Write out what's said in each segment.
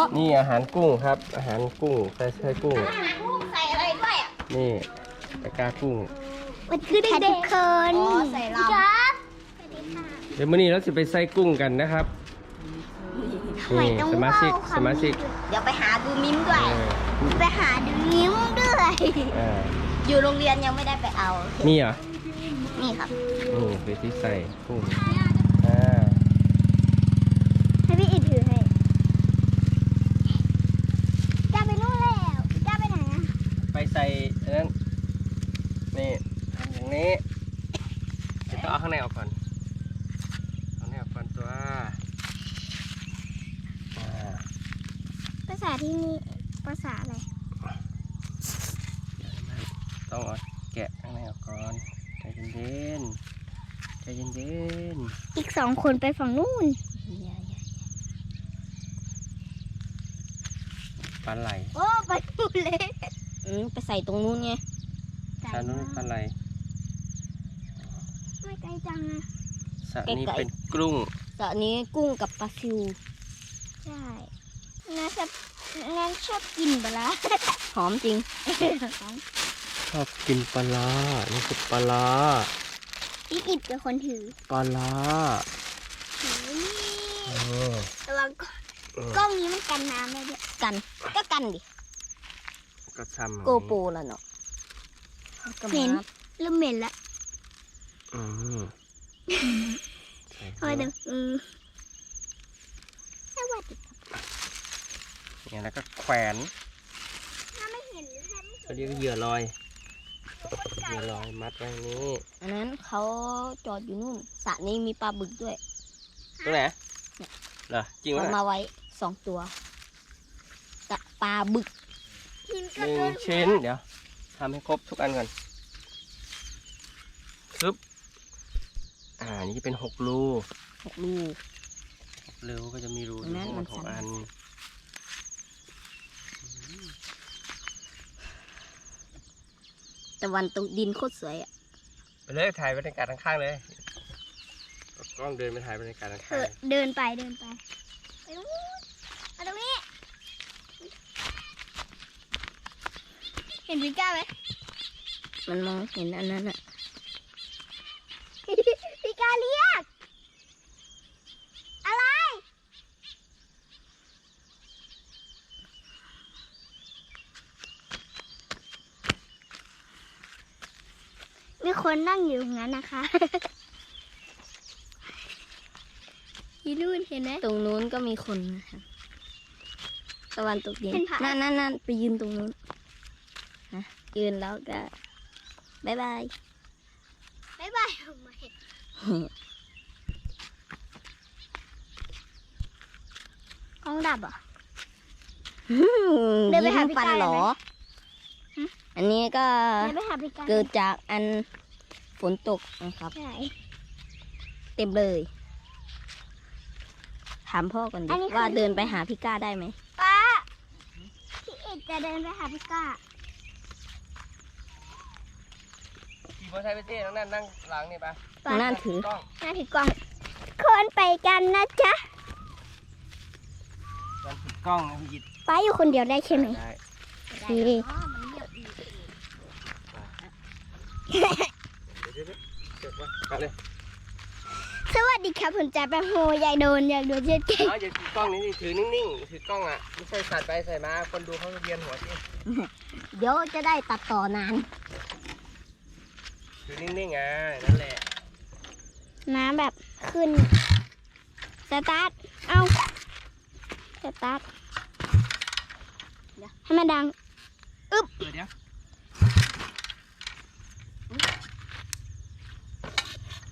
าะนี่อาหารกุ้งครับ อาหารกุ้งใส่ใส่กุ้ง ใส่อะไรด้วยอะนี่ตะกร้ากุ้ง มันคือเด็กๆคนอ๋อใส่เราครับเดี๋ยวมื้อนี้เราจะไปใส่กุ้งกันนะครับนี่สมาชิกสมาชิกเดี๋ยวไปหาดูมิ้มด้วยเออไปหาดูมิ้มด้วยอ่าอยู่โรงเรียนยังไม่ได้ไปเอา มีเหรอ นี่ครับนี่ไปที่ใส่กุ้งอ่า ให้พี่อิดถือให้จ้าไปนู่นแล้วจ้าไปไหนอะ ไปใส่อันนั้นนี่อย่าง นี้เดี๋ยวต้องเอาข้างในออกก่อนเอาข้างในออกก่อนตัวอ่าภาษาที่นี่ภาษาอะไรต้องเอาแกะข้างในออกก่อนใจเย็นๆใจเย็นอีกสองคนไปฝั่งนู่นๆปลาไหลโอ้ไปนู่นเลยอืมไปใส่ตรงนู้นไงชานู้นปลาไหล ไม่ไกลจังนะสระนี้ไกลๆเป็นกุ้งตอนนี้กุ้งกับปลาซิว ใช่น่าจะน่าชอบกินปลาหอมจริง ชอบกินปลาร้านี่คือปลาร้าพี่อิดเป็นคนถือ ปลาร้าถือนี่เออแล้วก็เออกล้องนี้มันกันน้ำได้ด้วยกัน ก็กันดิ ก็ซ้ำโกโปรแล้วเนาะ เหม็น เริ่มเหม็นละ อืมใส่ทำไมแต่อืมสวัสดีเนี่ยแล้วก็แขวนถ้าไม่เห็นถ้าไม่เขาเรียกว่าเหยื่อลอยเหยื่อลอยมัดไว้นี้อันนั้นเขาจอดอยู่นู่นสระนี้มีปลาบึกด้วยตรงไหนเนี่ยเหรอจริงวะเอามาไว้สองตัวตะปลาบึกหนึ่งชิ้นเดี๋ยวทำให้ครบทุกอันก่อนปึ๊บ อ่า นี่จะเป็นหกรูหกลูกหกรูก็จะมีรูออันยู่นั้นทั้งหมมัดนหกสั่นอันแต่วันตกดินโคตรสวยอะ ไปเลยถ่ายบรรยากาศข้างๆเลยเอากล้องเดินไปถ่ายบรรยากาศข้างเออเดินไปเดินไปไปตรงนู้นมาตรงนี้ เห็นพิก้าไหมมันมองเห็นอันนั้นอะ พิก้าเรียก อะไร มี คนนั่งอยู่ตรงนั้นนะคะที่นู่นเห็นไหมตรงนู้นก็มีคนนะคะตะวันตกดินนั่นนั่นนั่นไปยืนตรงนู้นนะยืนแล้วก็บายบายบายบายทำไมกล้องดับเหรอะเดินไปหาพี่ปันกายเหรอเลยไหมอันนี้ก็เดี๋ยวไปหาพี่กายเกิดจากอัน ฝนตกนะครับ ใช่เต็มเลย ถามพ่อก่อนอัดินนี้คือ ว่าเดินไปหาพี่ก้าได้ไหมป้าพี่เอกจะเดินไปหาพี่ก้าขี่มอเตอร์ไซค์ไปเต้นั่งนั่งนั่งหลังนี่ปะป้านั่นถือ กล้องหน้าถือกล้องคนไปกันนะจ๊ะนั่นถือกล้องนะพี่ยิดป้าอยู่คนเดียวได้ใช่ไหมได้ดีเดี๋ยวเดี๋ยวเดี๋ ยวเก็บไว้ไปเลยสวัสดีครับผมจ่าแปงโฮยายโดนยายโดนเจ็ดเก่งเอาอย่าถือกล้องนี่ดิถือนิ่งๆ ถือกล้องอะไม่ใช่สัตว์ไปใส่มา คนดูเขาจะเวียนหัวสิเดี๋ยวจะได้ตัดต่อนาน ถือนิ่งๆอะนั่นแหละ น้ำแบบขึ้น สตาร์ท เอาสตาร์ทให้มันดังเดี๋ยวเดี๋ยว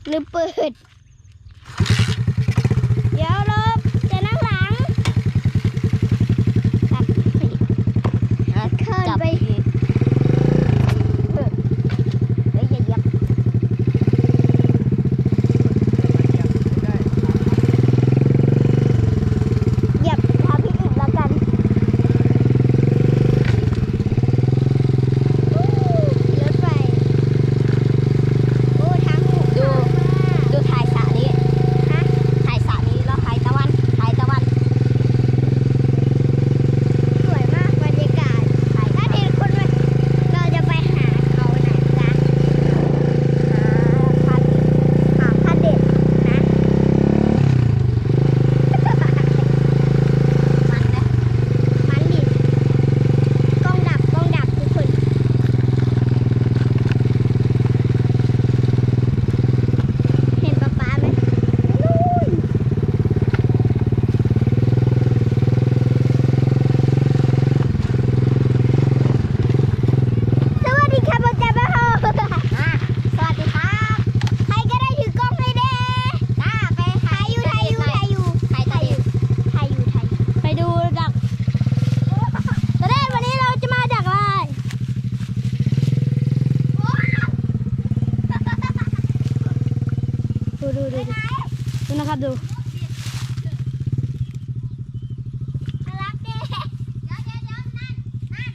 หรือเปิด เดี๋ยวลบจะนั่งหลังจับให้ดิขึ้น จับ ไป ดีเฮ้ยอย่าเหยียบ เหยียบเท้าพี่อีกแล้วกันอู้รถไฟ โอ้ทางหู ดู ดูถ่าย นะครับดู รับเด้เดี๋ยวเดี๋ยวเดี๋ยวนั่นนั่น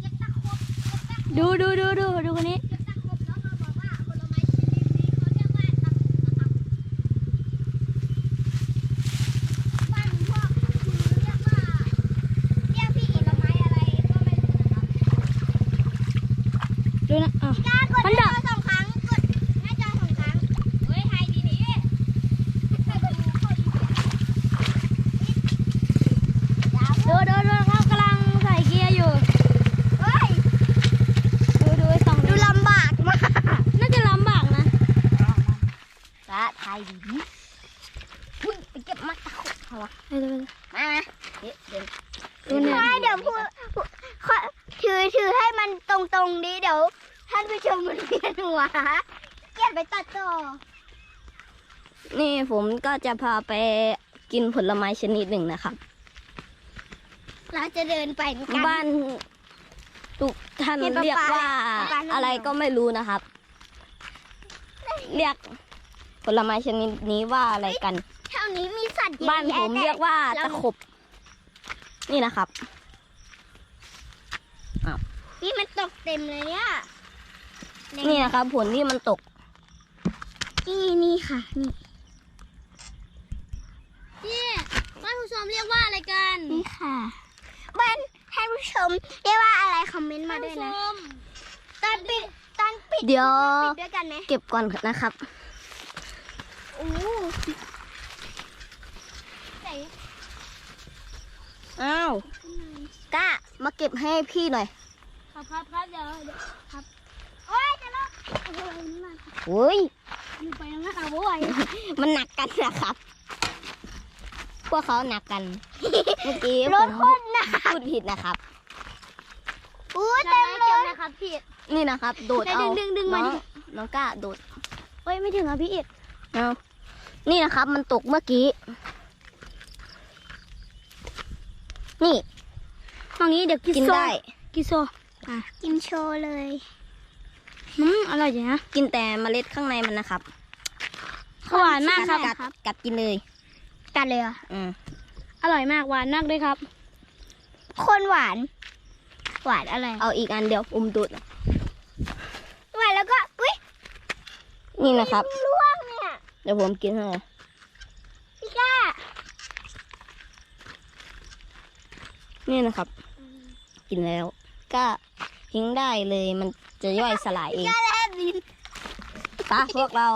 เก็บตะขบเก็บตะ ดูดูดูดูดูคนนี้ เก็บตะขบแล้วมาบอกว่าผลไม้ชนิดนี้เขาเรียกว่าตะขบนะครับบ้านพวกคือเรียกว่าเรียกพี่ผลไม้อะไรก็ไม่รู้นะครับ ดูนะอะ กล้ากด มัน ห ดั น้า บ จอสองครั้งกดหน้าจอสองครั้งเฮ้ยไฮดีดีให้ดูเข้าอีกยาว ดูดูดูเขากำลังใส่เกียร์อยู่ เฮ้ย ดูดูไอ้สอง ดูลำบากมาก น่าจะลำบากนะ พระไทยดีอุ้ยไปเก็บมักตะคุบเขาวะ ไปเลยไปเลย มามาเดี๋ยวเดี๋ยว ดูเนี่ย ไม่เดี๋ยวพูดพูดขอถือถือให้มันตรงตรงๆดีเดี๋ยวท่านผู้ชมมันเวียนหัวเก็บไปตัดต่อ นี่ ผมก็จะพาไปกินผลไม้ชนิดหนึ่งนะครับ เราจะเดินไปกัน บ้านทุกท่านเห็นปะเรียกว่าปะปะ อะไรก็ไม่รู้นะครับ เรียกผลไม้ชนิดนี้ว่าอะไรกัน แถวนี้มีสัตว์เยอะบ้านผมแะเรียกว่าเราตะขบ นี่นะครับ นี่มันตกเต็มเลยเนี่ยนี่นะครับ ผลที่มันตก นี่นี่ค่ะ นี่นี่บ้าน ผู้ชมเรียกว่าอะไรกัน นี่ค่ะบ้านท่านผู้ชมเรียกว่าอะไรคอมเมนต์มาด้วยนะมตอนปิดตอนปิดเดี๋ยวปิดด้วยกันไหมเก็บก่อนนะครับโอ้ไหนอ้าวกล้ามาเก็บให้พี่หน่อย ครับครับครับเดี๋ยวเดี๋ยวโอ้ยจะลงโอ้ยนี่มาโอ้ยอยู่ไปแล้วนะคะโว้ยมันหนักกันนะครับ พวกเขาหนักกัน เมื่อกี้รผถมคนนะพูดผิดนะครับอู้เต็มเลเจ็บยนะครับพี่ นี่นะครับ โดดได้เอาดึงดึงดึงมาน้องดิน้องกล้าโดดเฮ้ยไม่ถึงอะพี่อิดเอานี่นะครับ มันตกเมื่อกี้ นี่ตรงนี้เดี๋ยวกินกินโซได้ กินโซกินโชว์เลยอืมอร่อยจังนะ กินแต่เมล็ดข้างในมันนะครับ หวานมากครับ กัดกัดกินเลย กันเลยเหรออืมอร่อยมากหวานมากด้วยครับ คนหวาน หวานอะไร เอาอีกอันเดียวอมดูดหวานแล้วก็ อุ้ยนี่นะครับล่วงเนี่ย เดี๋ยวผมกินให้ พี่ก้า นี่นะครับ กินแล้ว ก็ทิ้งได้เลยมันจะย่อยสลายเองก้าแลบลิ้นปะพวกเรา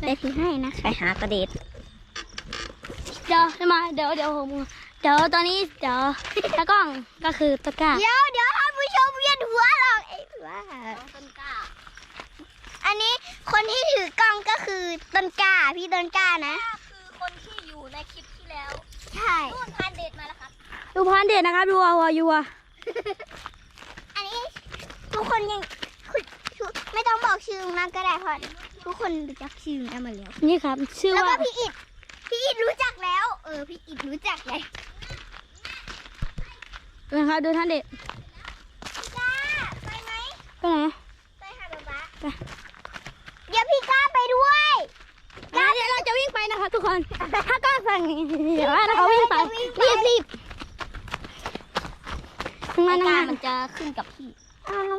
ได้ถือให้นะไปหากระเด็ดเดี๋ยวให้มาเดี๋ยวเดี๋ยวผมเดี๋ยวตอนนี้เดี๋ยวตะกล้องก็คือตะกร้าเดี๋ยวเดี๋ยวท่านผู้ชมเวียนหัวหรอกไอ้ว่าต้นกล้า อันนี้คนที่ถือกล้องก็คือต้นกล้าพี่ต้นกล้านะ คือคนที่อยู่ในคลิปที่แล้ว ใช่นู่นพานเด็ดมาแล้วครับ ดูพานเด็ดนะครับดูวัวยัวอันนี้ทุกคนยังคุณทุกไม่ต้องบอกชื่อมันก็ได้เพราะทุกคนรู้จักชื่อมันหมดแล้ว นี่ครับ ชื่อแล้วว่าก็พี่อิด พี่อิดรู้จักแล้ว เออ พี่อิดรู้จักเลยนะครับดูท่านเด็ดพี่ก้าไปไหมไปไหนไปหาป๊าป๊าเดี๋ยวพี่ก้าไปด้วยอะเดี๋ยวเราจะวิ่งไปนะครับทุกคน ถ้ากล้องสั่งเดี๋ยวว่าเราวิ่งไปรีบรีบนั่งหน้ากล้านั่งหมัน้านจะขึ้นกับพี่ อ้าว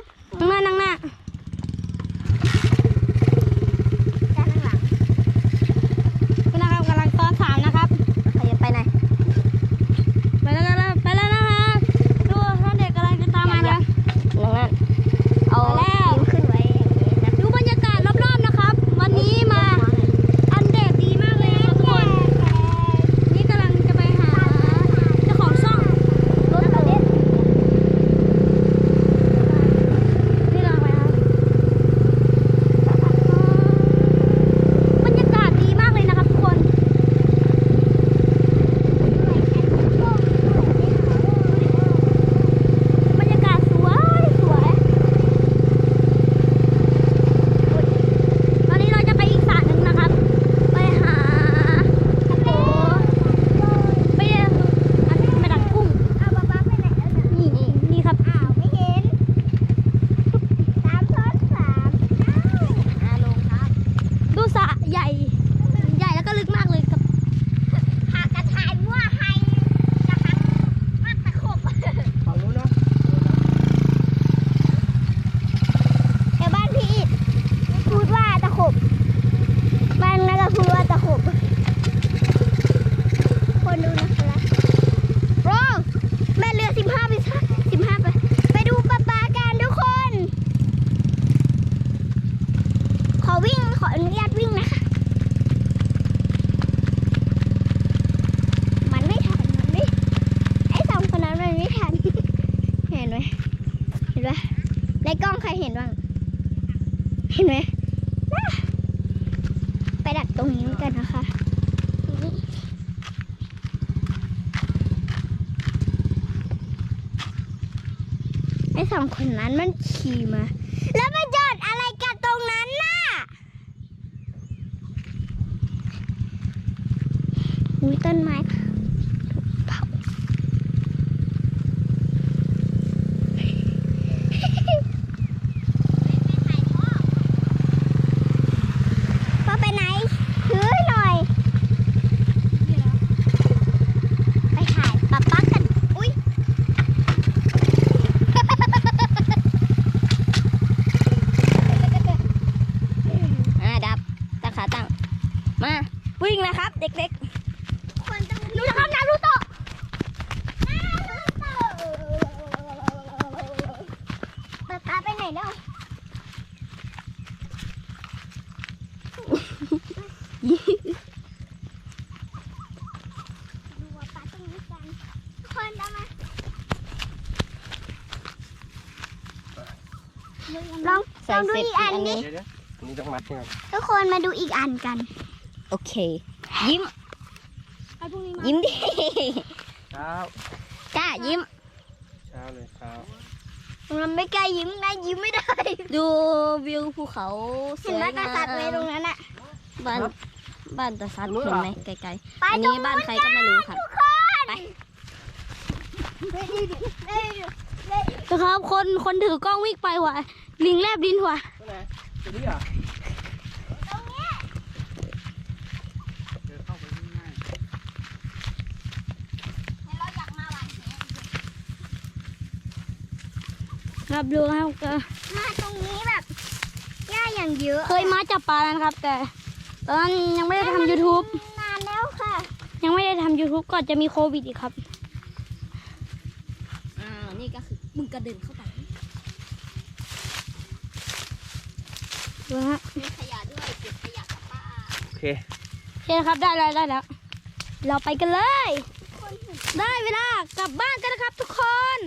ต้นไม้เผาพ่อไปไหนถือหน่อย ไปถ่ายป๊าป๊ากัน อุ้ย อ่าดับตั้งขาตั้ง มา วิ่งนะครับ เด็ก คนจะดูนะครับนารูโตะนารูโตะป๊าป๊าไปไหนแล้วดูว่าป๊าตรงนี้กันทุก คนตามมาลองๆใส่ลองดูเสร็จอีกอันอันนี้ นี้ เดี๋ยวเดี๋ยวอันนี้ต้องมัดใช่ไหมทุกคนมาดูอีกอันกันโอเค ยิ้ม ไอ้พวกนี้มายิ้มดิ เช้าจ้ายิ้ม เช้าเลยเช้ามันไม่กล้ายิ้มนะยิ้มไม่ได้ ดูวิวภูเขาสเห็นวยไหมกงาษัตริย์เลยตรงมนั้นอะบ้าน บ้านตาซัดเห็นไหมไกลๆไปอันตรงนี้บ้านใครก็ไม่รู้ครับทุกคนไป นะครับคนคนถือกล้องวิ่งไปว่ะลิงแลบดินว่ะตัวไหนตัวนี้เหรอะตรงนี้เดินเข้าไปง่ายครับดูครับก็มาตรงนี้แบบหญ้าอย่างเยอะเคยมาจับปลาแล้วนะครับ แต่ตอนนั้นยังไม่ได้ทำ YouTube นานแล้วค่ะ ยังไม่ได้ทำ YouTube ก่อนจะมีโควิดอีกครับ อ้าว นี่ก็คือมึงกระเด็นเข้าไป ดูฮะ มีขยะด้วยเก็บขยะกลับบ้าน โอเคโอเคครับได้แล้วได้แล้ว เราไปกันเลย ได้เวลากลับบ้านกันนะครับทุกคน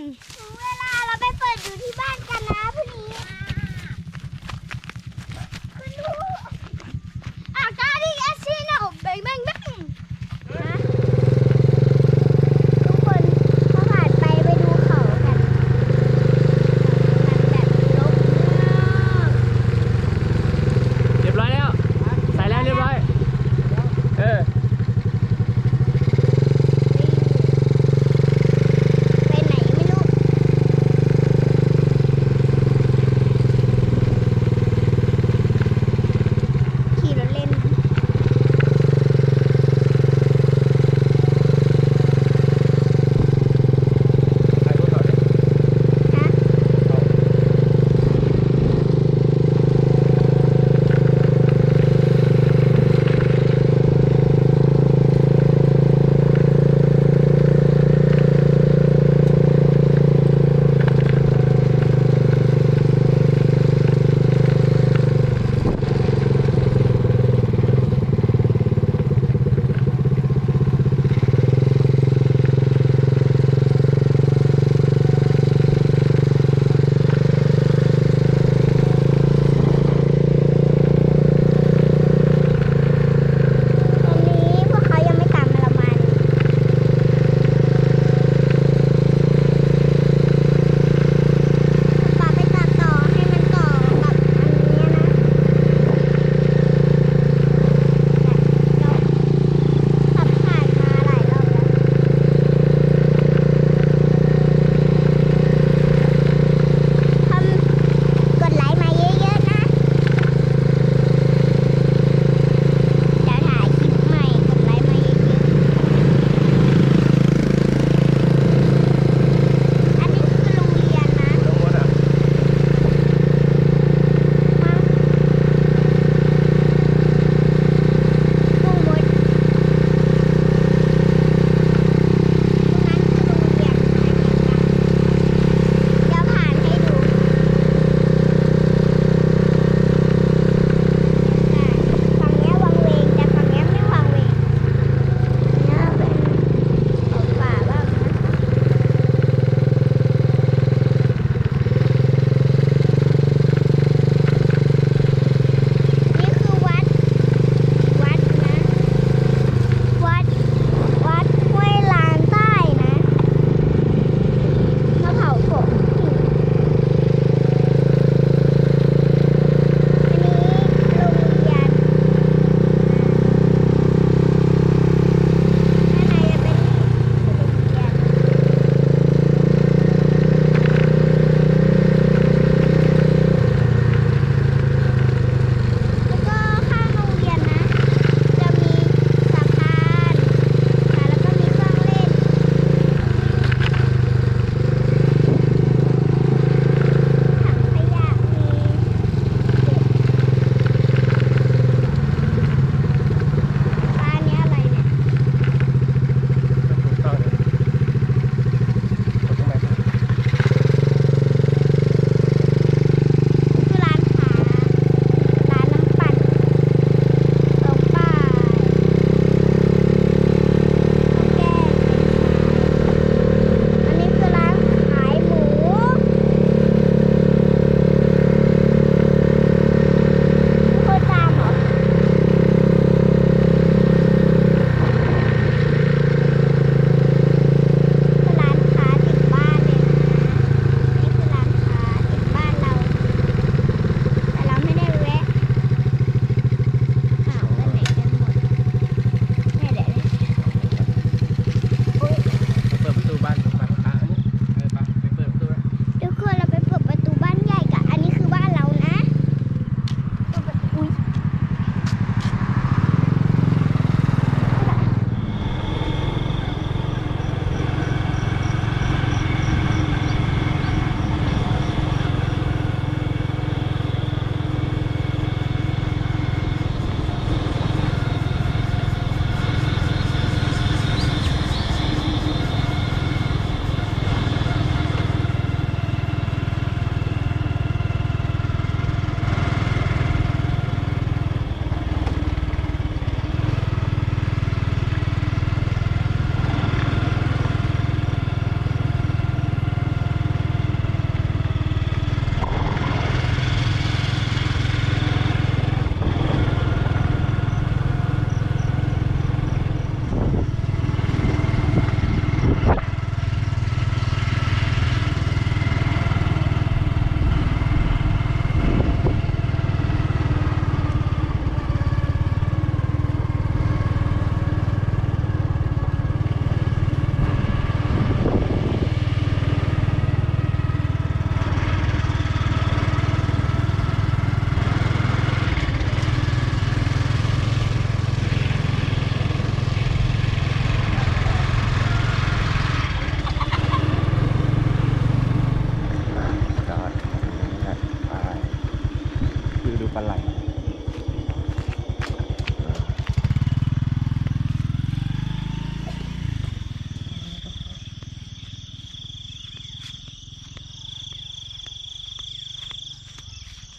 อะไร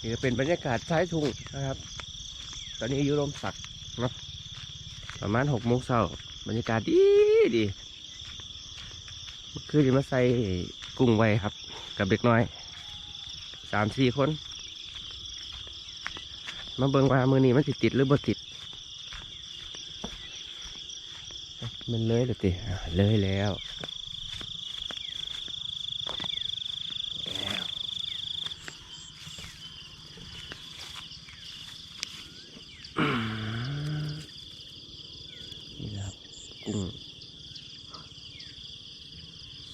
นี่เป็นบรรยากาศท้ายทุ่งนะครับ ตอนนี้ยุโรมสักเนาะประมาณหกโมงเช้าบรรยากาศดีดีคือจะมาใส่กุ้งไว้ครับ กับเด็กน้อยสามสี่คน มาเบิ่งว่ามือนี้มันติดติดหรือบ่ติดมันเลยเลยติอะเลยแล้วแล้วอืมนี่นะครับกุ้ง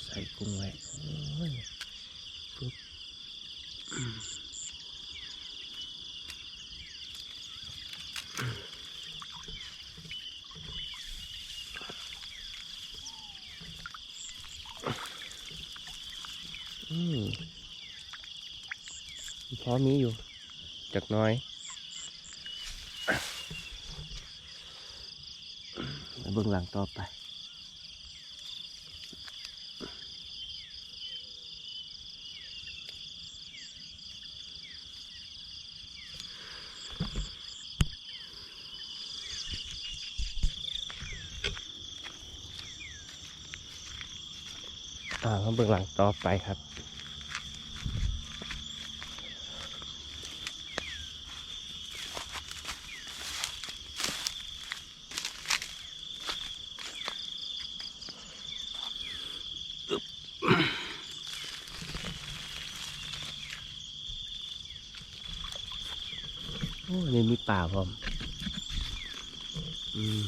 ใส่กุ้งไว้โอ้ยปุ๊บอืมอืม พอมีอยู่จากน้อยเบื้องหลังต่อไปอ่ามาเบื้องหลังต่อไปครับ โอ้นี่มีป่าพร้อมอืม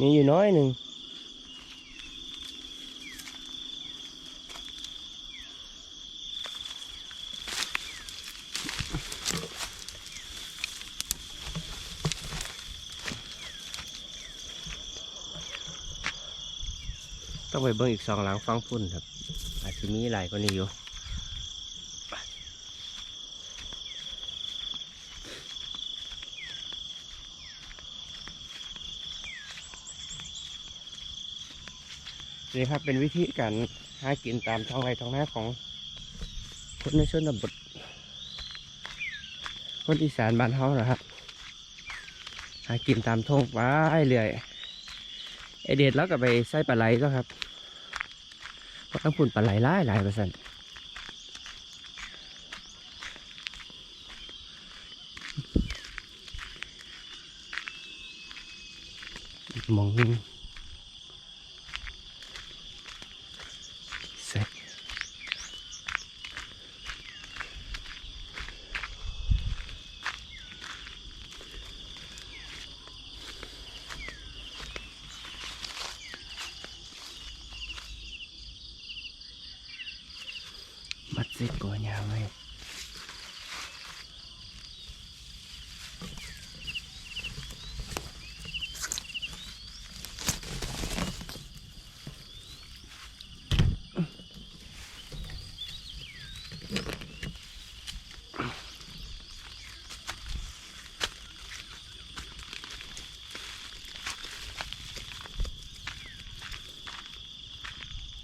มีอยู่ น้อยหนึ่งต้องไปเบิ่งอีกสองหลังฟังพุ่นครับ อาจจะมีหลายกว่านี้อยู่ นี่ครับเป็นวิธีการหากินตามท้องไร่ท้องนาของคนในชนบทคนอีสานบ้านเฮานะครับ หากินตามท้องไปเรื่อยไอเด็ดแล้วก็ไปใส่ปลาไหลก็ครับเพราะต้องพุ่นปลาไหลหลายหลายเปอร์เซ็นต์มองหนึง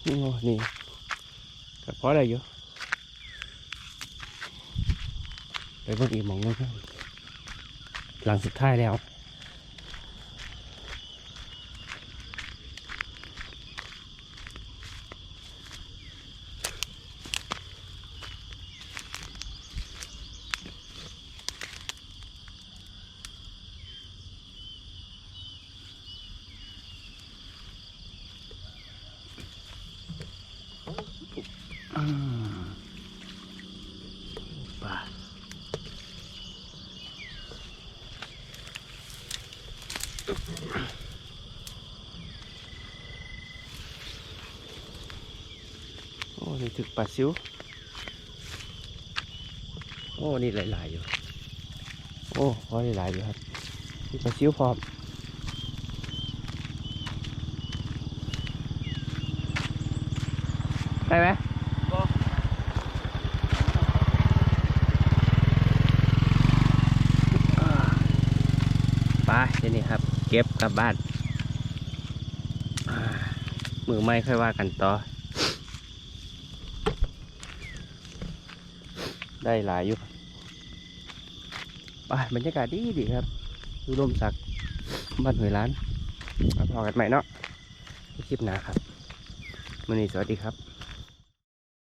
นี่งนี่ก็พอได้อยู่ไปเบิ่งอีกหมองนึงครับหลังสุดท้ายแล้ว โอ้นี่ถึกปลาซิวโอ้ นี่หลายๆอยู่ โอ้พอหลายๆอยู่ครับมีปลาซิวพร้อมได้ไหมปเดี๋ยวนี้ครับ เก็บกลับบ้านมือไม่ค่อยว่ากันต่อ ได้หลายอยู่ไปบรรยากาศดีดีครับดูลมสักบ้านหวยล้านพอกันใหม่เนาะคลิปหน้าครับวันนี้สวัสดีครับ